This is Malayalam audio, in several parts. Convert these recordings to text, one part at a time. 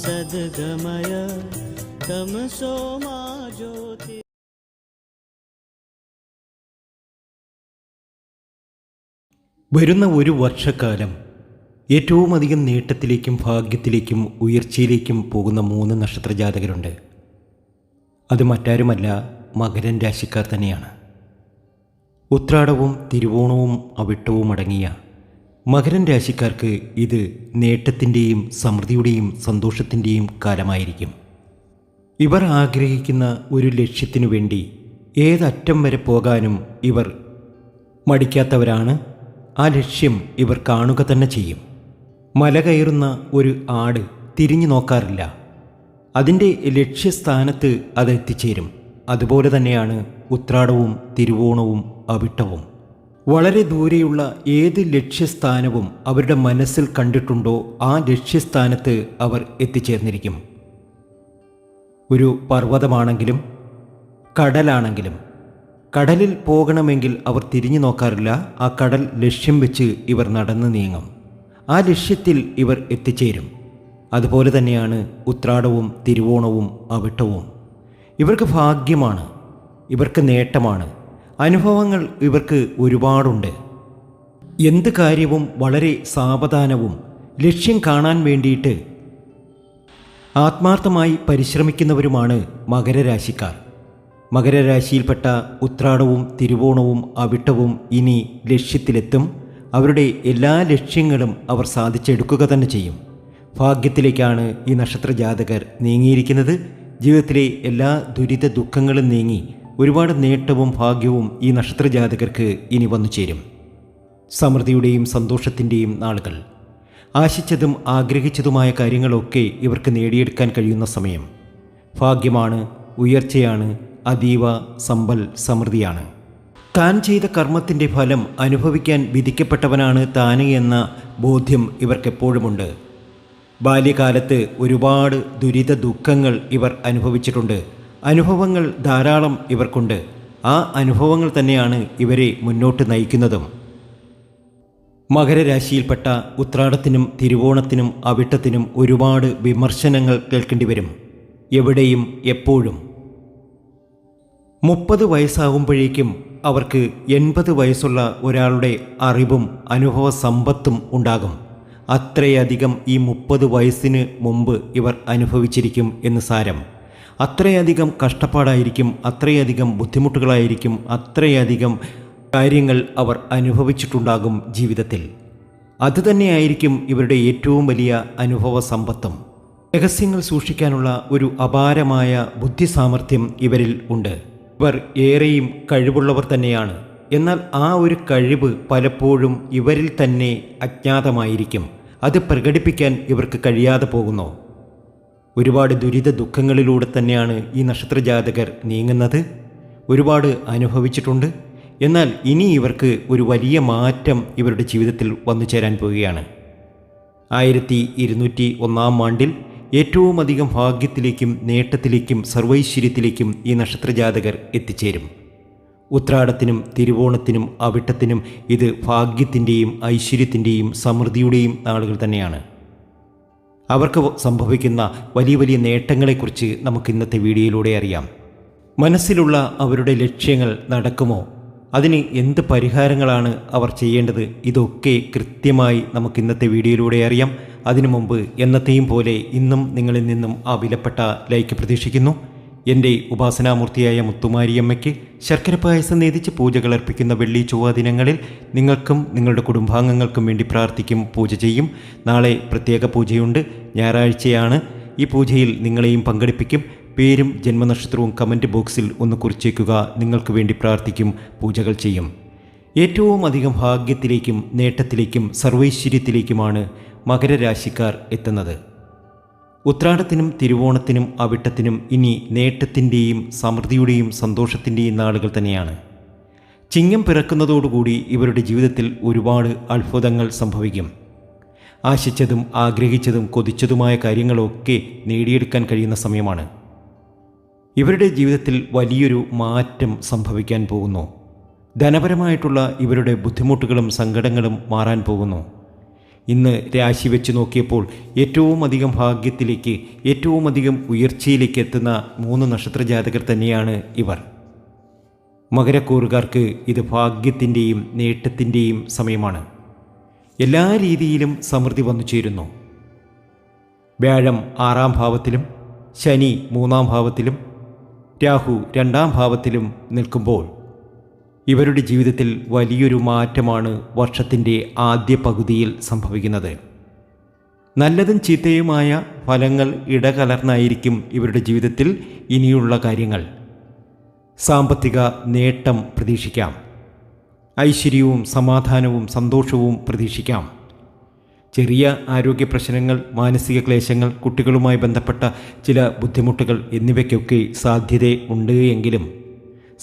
ॐ असतु मा सद्गमय तमसो मा ज्योति വരുന്ന ഒരു വർഷക്കാലം ഏറ്റവും അധികം നേട്ടത്തിലേക്കും ഭാഗ്യത്തിലേക്കും ഉയർച്ചയിലേക്കും പോകുന്ന മൂന്ന് നക്ഷത്രജാതകരുണ്ട് അത് മറ്റാരുമല്ല മകരൻ രാശിക്കാർ തന്നെയാണ് ഉത്രാടവും തിരുവോണവും അവിട്ടവും അടങ്ങിയ മകരൻ രാശിക്കാർക്ക് ഇത് നേട്ടത്തിന്റെയും സമൃദ്ധിയുടെയും സന്തോഷത്തിന്റെയും കാലമായിരിക്കും. ഇവർ ആഗ്രഹിക്കുന്ന ഒരു ലക്ഷ്യത്തിനു വേണ്ടി ഏതറ്റം വരെ പോകാനും ഇവർ മടിക്കാത്തവരാണ്. ആ ലക്ഷ്യം ഇവർ കാണുക തന്നെ ചെയ്യും. മല കയറുന്ന ഒരു ആട് തിരിഞ്ഞു നോക്കാറില്ല. അതിന്റെ ലക്ഷ്യസ്ഥാനത്ത് അത് എത്തിച്ചേരും. അതുപോലെ തന്നെയാണ് ഉത്രാടവും തിരുവോണവും അവിട്ടവും. വളരെ ദൂരെയുള്ള ഏത് ലക്ഷ്യസ്ഥാനവും അവരുടെ മനസ്സിൽ കണ്ടിട്ടുണ്ടോ ആ ലക്ഷ്യസ്ഥാനത്ത് അവർ എത്തിച്ചേർന്നിരിക്കും. ഒരു പർവതമാണെങ്കിലും കടലാണെങ്കിലും. കടലിൽ പോകണമെങ്കിൽ അവർ തിരിഞ്ഞു നോക്കാറില്ല. ആ കടൽ ലക്ഷ്യം വെച്ച് ഇവർ നടന്നു നീങ്ങും. ആ ലക്ഷ്യത്തിൽ ഇവർ എത്തിച്ചേരും. അതുപോലെ തന്നെയാണ് ഉത്രാടവും തിരുവോണവും അവിട്ടവും. ഇവർക്ക് ഭാഗ്യമാണ്. ഇവർക്ക് നേട്ടമാണ്. അനുഭവങ്ങൾ ഇവർക്ക് ഒരുപാടുണ്ട്. എന്ത് കാര്യവും വളരെ സാവധാനവും ലക്ഷ്യം കാണാൻ വേണ്ടിയിട്ട് ആത്മാർത്ഥമായി പരിശ്രമിക്കുന്നവരുമാണ് മകരരാശിക്കാർ. മകരരാശിയിൽപ്പെട്ട ഉത്രാടവും തിരുവോണവും അവിട്ടവും ഇനി ലക്ഷ്യത്തിലെത്തും. അവരുടെ എല്ലാ ലക്ഷ്യങ്ങളും അവർ സാധിച്ചെടുക്കുക തന്നെ ചെയ്യും. ഭാഗ്യത്തിലേക്കാണ് ഈ നക്ഷത്ര ജാതകർ നീങ്ങിയിരിക്കുന്നത്. ജീവിതത്തിലെ എല്ലാ ദുരിത ദുഃഖങ്ങളും നീങ്ങി ഒരുപാട് നേട്ടവും ഭാഗ്യവും ഈ നക്ഷത്രജാതകർക്ക് ഇനി വന്നു ചേരും. സമൃദ്ധിയുടെയും സന്തോഷത്തിന്റെയും നാളുകൾ. ആശിച്ചതും ആഗ്രഹിച്ചതുമായ കാര്യങ്ങളൊക്കെ ഇവർക്ക് നേടിയെടുക്കാൻ കഴിയുന്ന സമയം. ഭാഗ്യമാണ് ഉയർച്ചയാണ് അതീവ സമ്പൽ സമൃദ്ധിയാണ്. താൻ ചെയ്ത കർമ്മത്തിന്റെ ഫലം അനുഭവിക്കാൻ വിധിക്കപ്പെട്ടവനാണ് താന് എന്ന ബോധ്യം ഇവർക്കെപ്പോഴുമുണ്ട്. ബാല്യകാലത്ത് ഒരുപാട് ദുരിത ദുഃഖങ്ങൾ ഇവർ അനുഭവിച്ചിട്ടുണ്ട്. അനുഭവങ്ങൾ ധാരാളം ഇവർക്കുണ്ട്. ആ അനുഭവങ്ങൾ തന്നെയാണ് ഇവരെ മുന്നോട്ട് നയിക്കുന്നതും. മകരരാശിയിൽപ്പെട്ട ഉത്രാടത്തിനും തിരുവോണത്തിനും അവിട്ടത്തിനും ഒരുപാട് വിമർശനങ്ങൾ കേൾക്കേണ്ടി വരും. എവിടെയും എപ്പോഴും. മുപ്പത് വയസ്സാകുമ്പോഴേക്കും അവർക്ക് എൺപത് വയസ്സുള്ള ഒരാളുടെ അറിവും അനുഭവ സമ്പത്തും ഉണ്ടാകും. അത്രയധികം ഈ മുപ്പത് വയസ്സിന് മുമ്പ് ഇവർ അനുഭവിച്ചിരിക്കും എന്ന് സാരം. അത്രയധികം കഷ്ടപ്പാടായിരിക്കും അത്രയധികം ബുദ്ധിമുട്ടുകളായിരിക്കും അത്രയധികം കാര്യങ്ങൾ അവർ അനുഭവിച്ചിട്ടുണ്ടാകും ജീവിതത്തിൽ. അതുതന്നെയായിരിക്കും ഇവരുടെ ഏറ്റവും വലിയ അനുഭവ സമ്പത്തും. രഹസ്യങ്ങൾ സൂക്ഷിക്കാനുള്ള ഒരു അപാരമായ ബുദ്ധിസാമർഥ്യം ഇവരിൽ ഉണ്ട്. ഇവർ ഏറെയും കഴിവുള്ളവർ തന്നെയാണ്. എന്നാൽ ആ ഒരു കഴിവ് പലപ്പോഴും ഇവരിൽ തന്നെ അജ്ഞാതമായിരിക്കും. അത് പ്രകടിപ്പിക്കാൻ ഇവർക്ക് കഴിയാതെ പോകുന്നു. ഒരുപാട് ദുരിത ദുഃഖങ്ങളിലൂടെ തന്നെയാണ് ഈ നക്ഷത്രജാതകർ നീങ്ങുന്നത്. ഒരുപാട് അനുഭവിച്ചിട്ടുണ്ട്. എന്നാൽ ഇനി ഇവർക്ക് ഒരു വലിയ മാറ്റം ഇവരുടെ ജീവിതത്തിൽ വന്നു ചേരാൻ പോവുകയാണ്. ആയിരത്തി ഇരുന്നൂറ്റി ഒന്നാം ആണ്ടിൽ ഏറ്റവും അധികം ഭാഗ്യത്തിലേക്കും നേട്ടത്തിലേക്കും സർവൈശ്വര്യത്തിലേക്കും ഈ നക്ഷത്രജാതകർ എത്തിച്ചേരും. ഉത്രാടത്തിനും തിരുവോണത്തിനും അവിട്ടത്തിനും ഇത് ഭാഗ്യത്തിന്റെയും ഐശ്വര്യത്തിന്റെയും സമൃദ്ധിയുടെയും നാളുകൾ തന്നെയാണ്. അവർക്ക് സംഭവിക്കുന്ന വലിയ വലിയ നേട്ടങ്ങളെക്കുറിച്ച് നമുക്ക് ഇന്നത്തെ വീഡിയോയിലൂടെ അറിയാം. മനസ്സിലുള്ള അവരുടെ ലക്ഷ്യങ്ങൾ നടക്കുമോ? അതിന് എന്ത് പരിഹാരങ്ങളാണ് അവർ ചെയ്യേണ്ടത്? ഇതൊക്കെ കൃത്യമായി നമുക്ക് ഇന്നത്തെ വീഡിയോയിലൂടെ അറിയാം. അതിനു മുമ്പ് എന്നത്തെയും പോലെ ഇന്നും നിങ്ങളിൽ നിന്നും ആ വിലപ്പെട്ട ലൈക്ക് പ്രതീക്ഷിക്കുന്നു. എന്റെ ഉപാസനാമൂർത്തിയായ മുത്തുമാരിയമ്മയ്ക്ക് ശർക്കര പായസം നേതിച്ച് പൂജകൾ അർപ്പിക്കുന്ന വെള്ളി ചൊവ്വ ദിനങ്ങളിൽ നിങ്ങൾക്കും നിങ്ങളുടെ കുടുംബാംഗങ്ങൾക്കും വേണ്ടി പ്രാർത്ഥിക്കും പൂജ ചെയ്യും. നാളെ പ്രത്യേക പൂജയുണ്ട്. ഞായറാഴ്ചയാണ്. ഈ പൂജയിൽ നിങ്ങളെയും പങ്കെടുപ്പിക്കും. പേരും ജന്മനക്ഷത്രവും കമന്റ് ബോക്സിൽ ഒന്ന് കുറിച്ചേക്കുക. നിങ്ങൾക്ക് വേണ്ടി പ്രാർത്ഥിക്കും പൂജകൾ ചെയ്യും. ഏറ്റവും അധികം ഭാഗ്യത്തിലേക്കും നേട്ടത്തിലേക്കും സർവൈശ്വര്യത്തിലേക്കുമാണ് മകരരാശിക്കാർ എത്തുന്നത്. ഉത്രാടത്തിനും തിരുവോണത്തിനും അവിട്ടത്തിനും ഇനി നേട്ടത്തിന്റെയും സമൃദ്ധിയുടെയും സന്തോഷത്തിന്റെയും നാളുകൾ തന്നെയാണ്. ചിങ്ങം പിറക്കുന്നതോടുകൂടി ഇവരുടെ ജീവിതത്തിൽ ഒരുപാട് അത്ഭുതങ്ങൾ സംഭവിക്കും. ആശിച്ചതും ആഗ്രഹിച്ചതും കൊതിച്ചതുമായ കാര്യങ്ങളൊക്കെ നേടിയെടുക്കാൻ കഴിയുന്ന സമയമാണ്. ഇവരുടെ ജീവിതത്തിൽ വലിയൊരു മാറ്റം സംഭവിക്കാൻ പോകുന്നു. ധനപരമായിട്ടുള്ള ഇവരുടെ ബുദ്ധിമുട്ടുകളും സങ്കടങ്ങളും മാറാൻ പോകുന്നു. ഇന്ന് രാശി വെച്ച് നോക്കിയപ്പോൾ ഏറ്റവും അധികം ഭാഗ്യത്തിലേക്ക് ഏറ്റവും അധികം ഉയർച്ചയിലേക്ക് എത്തുന്ന മൂന്ന് നക്ഷത്ര ജാതകർ തന്നെയാണ് ഇവർ. മകരക്കൂറുകാർക്ക് ഇത് ഭാഗ്യത്തിന്റെയും നേട്ടത്തിന്റെയും സമയമാണ്. എല്ലാ രീതിയിലും സമൃദ്ധി വന്നു ചേരുന്നു. വ്യാഴം ആറാം ഭാവത്തിലും ശനി മൂന്നാം ഭാവത്തിലും രാഹു രണ്ടാം ഭാവത്തിലും നിൽക്കുമ്പോൾ ഇവരുടെ ജീവിതത്തിൽ വലിയൊരു മാറ്റമാണ് വർഷത്തിന്റെ ആദ്യ പകുതിയിൽ സംഭവിക്കുന്നത്. നല്ലതും ചീത്തയുമായ ഫലങ്ങൾ ഇടകലർന്നായിരിക്കും ഇവരുടെ ജീവിതത്തിൽ ഇനിയുള്ള കാര്യങ്ങൾ. സാമ്പത്തിക നേട്ടം പ്രതീക്ഷിക്കാം. ഐശ്വര്യവും സമാധാനവും സന്തോഷവും പ്രതീക്ഷിക്കാം. ചെറിയ ആരോഗ്യ പ്രശ്നങ്ങൾ മാനസിക ക്ലേശങ്ങൾ കുട്ടികളുമായി ബന്ധപ്പെട്ട ചില ബുദ്ധിമുട്ടുകൾ എന്നിവയ്ക്കൊക്കെ സാധ്യത ഉണ്ട് എങ്കിലും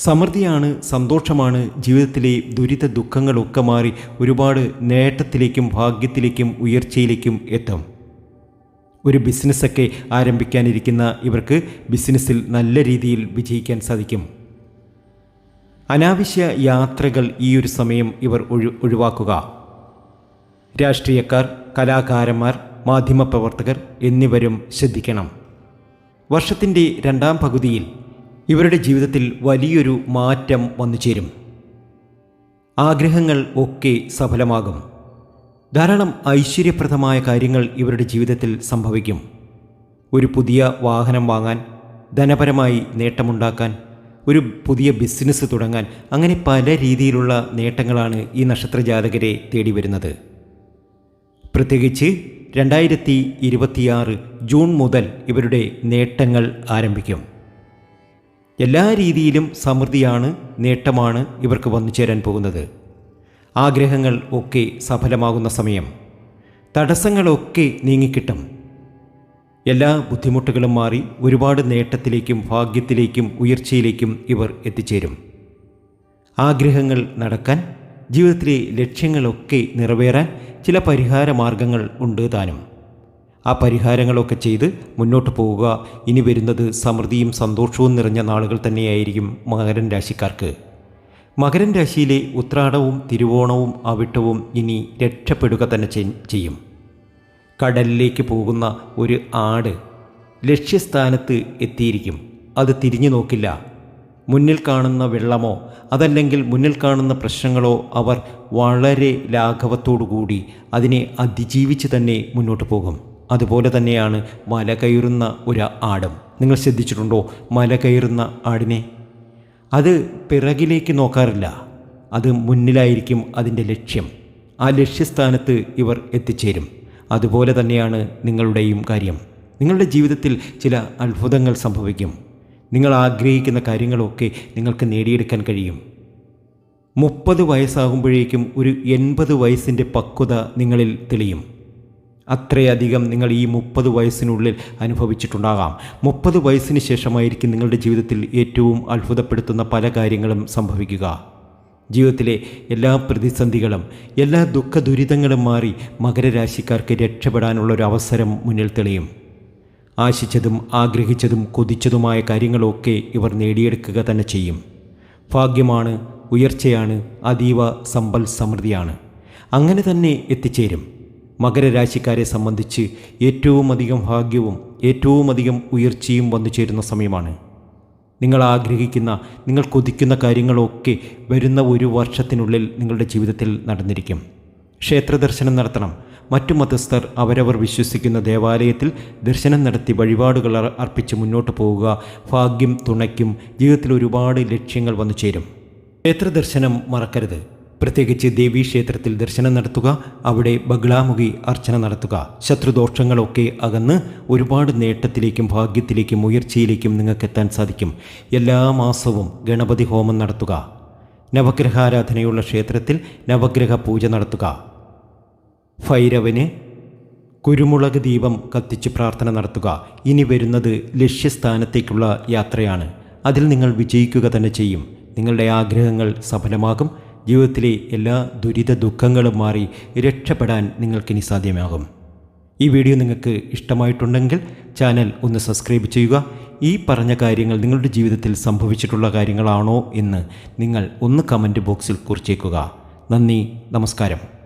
സമൃദ്ധിയാണ് സന്തോഷമാണ് ജീവിതത്തിലെ ദുരിത ദുഃഖങ്ങളൊക്കെ മാറി ഒരുപാട് നേട്ടത്തിലേക്കും ഭാഗ്യത്തിലേക്കും ഉയർച്ചയിലേക്കും എത്തും. ഒരു ബിസിനസ്സൊക്കെ ആരംഭിക്കാനിരിക്കുന്ന ഇവർക്ക് ബിസിനസ്സിൽ നല്ല രീതിയിൽ വിജയിക്കാൻ സാധിക്കും. അനാവശ്യ യാത്രകൾ ഈ ഒരു സമയം ഇവർ ഒഴി ഒഴിവാക്കുക. രാഷ്ട്രീയക്കാർ കലാകാരന്മാർ മാധ്യമപ്രവർത്തകർ എന്നിവരും ശ്രദ്ധിക്കണം. വർഷത്തിന്റെ രണ്ടാം പകുതിയിൽ ഇവരുടെ ജീവിതത്തിൽ വലിയൊരു മാറ്റം വന്നു ചേരും ആഗ്രഹങ്ങൾ ഒക്കെ സഫലമാകും. ധാരാളം ഐശ്വര്യപ്രദമായ കാര്യങ്ങൾ ഇവരുടെ ജീവിതത്തിൽ സംഭവിക്കും. ഒരു പുതിയ വാഹനം വാങ്ങാൻ ധനപരമായി നേട്ടമുണ്ടാക്കാൻ ഒരു പുതിയ ബിസിനസ് തുടങ്ങാൻ അങ്ങനെ പല രീതിയിലുള്ള നേട്ടങ്ങളാണ് ഈ നക്ഷത്ര ജാതകരെ തേടി വരുന്നത് പ്രത്യേകിച്ച് രണ്ടായിരത്തി ഇരുപത്തിയാറ് ജൂൺ മുതൽ ഇവരുടെ നേട്ടങ്ങൾ ആരംഭിക്കും. എല്ലാ രീതിയിലും സമൃദ്ധിയാണ് നേട്ടമാണ് ഇവർക്ക് വന്നു ചേരാൻ പോകുന്നത്. ആഗ്രഹങ്ങൾ ഒക്കെ സഫലമാകുന്ന സമയം. തടസ്സങ്ങളൊക്കെ നീങ്ങിക്കിട്ടും. എല്ലാ ബുദ്ധിമുട്ടുകളും മാറി ഒരുപാട് നേട്ടത്തിലേക്കും ഭാഗ്യത്തിലേക്കും ഉയർച്ചയിലേക്കും ഇവർ എത്തിച്ചേരും. ആഗ്രഹങ്ങൾ നടക്കാൻ ജീവിതത്തിലെ ലക്ഷ്യങ്ങളൊക്കെ നിറവേറാൻ ചില പരിഹാര മാർഗങ്ങൾ ഉണ്ട് താനും. ആ പരിഹാരങ്ങളൊക്കെ ചെയ്ത് മുന്നോട്ട് പോവുക. ഇനി വരുന്നത് സമൃദ്ധിയും സന്തോഷവും നിറഞ്ഞ നാളുകൾ തന്നെയായിരിക്കും മകരൻ രാശിക്കാർക്ക്. മകരൻ രാശിയിലെ ഉത്രാടവും തിരുവോണവും അവിട്ടവും ഇനി രക്ഷപ്പെടുക തന്നെ ചെയ്യും. കടലിലേക്ക് പോകുന്ന ഒരു ആട് ലക്ഷ്യസ്ഥാനത്ത് എത്തിയിരിക്കും. അത് തിരിഞ്ഞു നോക്കില്ല. മുന്നിൽ കാണുന്ന വെള്ളമോ അതല്ലെങ്കിൽ മുന്നിൽ കാണുന്ന പ്രശ്നങ്ങളോ അവർ വളരെ ലാഘവത്തോടുകൂടി അതിനെ അതിജീവിച്ച് തന്നെ മുന്നോട്ട് പോകും. അതുപോലെ തന്നെയാണ് മല കയറുന്ന ഒരു ആടും. നിങ്ങൾ ശ്രദ്ധിച്ചിട്ടുണ്ടോ? മല കയറുന്ന ആടിനെ? അത് പിറകിലേക്ക് നോക്കാറില്ല. അത് മുന്നിലായിരിക്കും അതിന്റെ ലക്ഷ്യം. ആ ലക്ഷ്യസ്ഥാനത്ത് ഇവർ എത്തിച്ചേരും. അതുപോലെ തന്നെയാണ് നിങ്ങളുടെയും കാര്യം. നിങ്ങളുടെ ജീവിതത്തിൽ ചില അത്ഭുതങ്ങൾ സംഭവിക്കും. നിങ്ങൾ ആഗ്രഹിക്കുന്ന കാര്യങ്ങളൊക്കെ നിങ്ങൾക്ക് നേടിയെടുക്കാൻ കഴിയും. മുപ്പത് വയസ്സാകുമ്പോഴേക്കും ഒരു എൺപത് വയസ്സിന്റെ പക്വത നിങ്ങളിൽ തെളിയും. അത്രയധികം നിങ്ങൾ ഈ മുപ്പത് വയസ്സിനുള്ളിൽ അനുഭവിച്ചിട്ടുണ്ടാകാം. മുപ്പത് വയസ്സിന് ശേഷമായിരിക്കും നിങ്ങളുടെ ജീവിതത്തിൽ ഏറ്റവും അത്ഭുതപ്പെടുത്തുന്ന പല കാര്യങ്ങളും സംഭവിക്കുക. ജീവിതത്തിലെ എല്ലാ പ്രതിസന്ധികളും എല്ലാ ദുഃഖ ദുരിതങ്ങളും മാറി മകരരാശിക്കാർക്ക് രക്ഷപ്പെടാനുള്ള ഒരു അവസരം മുന്നിൽ തെളിയും. ആശിച്ചതും ആഗ്രഹിച്ചതും കൊതിച്ചതുമായ കാര്യങ്ങളൊക്കെ ഇവർ നേടിയെടുക്കുക തന്നെ ചെയ്യും. ഭാഗ്യമാണ് ഉയർച്ചയാണ് അതീവ സമ്പൽ സമൃദ്ധിയാണ്. അങ്ങനെ തന്നെ എത്തിച്ചേരും. മകരരാശിക്കാരെ സംബന്ധിച്ച് ഏറ്റവും അധികം ഭാഗ്യവും ഏറ്റവും അധികം ഉയർച്ചയും വന്നു ചേരുന്ന സമയമാണ്. നിങ്ങൾ ആഗ്രഹിക്കുന്ന നിങ്ങൾ കൊതിക്കുന്ന കാര്യങ്ങളൊക്കെ വരുന്ന ഒരു വർഷത്തിനുള്ളിൽ നിങ്ങളുടെ ജീവിതത്തിൽ നടന്നിരിക്കും. ക്ഷേത്ര ദർശനം നടത്തണം. മറ്റു മതസ്ഥർ അവരവർ വിശ്വസിക്കുന്ന ദേവാലയത്തിൽ ദർശനം നടത്തി വഴിപാടുകൾ അർപ്പിച്ച് മുന്നോട്ട് പോവുക ഭാഗ്യം തുണയ്ക്കും ജീവിതത്തിൽ ഒരുപാട് ലക്ഷ്യങ്ങൾ വന്നു ചേരും. ക്ഷേത്ര ദർശനം മറക്കരുത്. പ്രത്യേകിച്ച് ദേവീ ക്ഷേത്രത്തിൽ ദർശനം നടത്തുക അവിടെ ബഗ്ലാമുഖി അർച്ചന നടത്തുക. ശത്രുദോഷങ്ങളൊക്കെ അകന്ന് ഒരുപാട് നേട്ടത്തിലേക്കും ഭാഗ്യത്തിലേക്കും ഉയർച്ചയിലേക്കും നിങ്ങൾക്ക് എത്താൻ സാധിക്കും. എല്ലാ മാസവും ഗണപതി ഹോമം നടത്തുക. നവഗ്രഹാരാധനയുള്ള ക്ഷേത്രത്തിൽ നവഗ്രഹ പൂജ നടത്തുക. ഭൈരവന് കുരുമുളക് ദീപം കത്തിച്ച് പ്രാർത്ഥന നടത്തുക. ഇനി വരുന്നത് ലക്ഷ്യസ്ഥാനത്തേക്കുള്ള യാത്രയാണ്. അതിൽ നിങ്ങൾ വിജയിക്കുക തന്നെ ചെയ്യും. നിങ്ങളുടെ ആഗ്രഹങ്ങൾ സഫലമാകും. ജീവിതത്തിലെ എല്ലാ ദുരിത ദുഃഖങ്ങളും മാറി രക്ഷപ്പെടാൻ നിങ്ങൾക്കിനി സാധ്യമാകും. ഈ വീഡിയോ നിങ്ങൾക്ക് ഇഷ്ടമായിട്ടുണ്ടെങ്കിൽ ചാനൽ ഒന്ന് സബ്സ്ക്രൈബ് ചെയ്യുക. ഈ പറഞ്ഞ കാര്യങ്ങൾ നിങ്ങളുടെ ജീവിതത്തിൽ സംഭവിച്ചിട്ടുള്ള കാര്യങ്ങളാണോ എന്ന് നിങ്ങൾ ഒന്ന് കമന്റ് ബോക്സിൽ കുറിച്ചേക്കുക. നന്ദി നമസ്കാരം.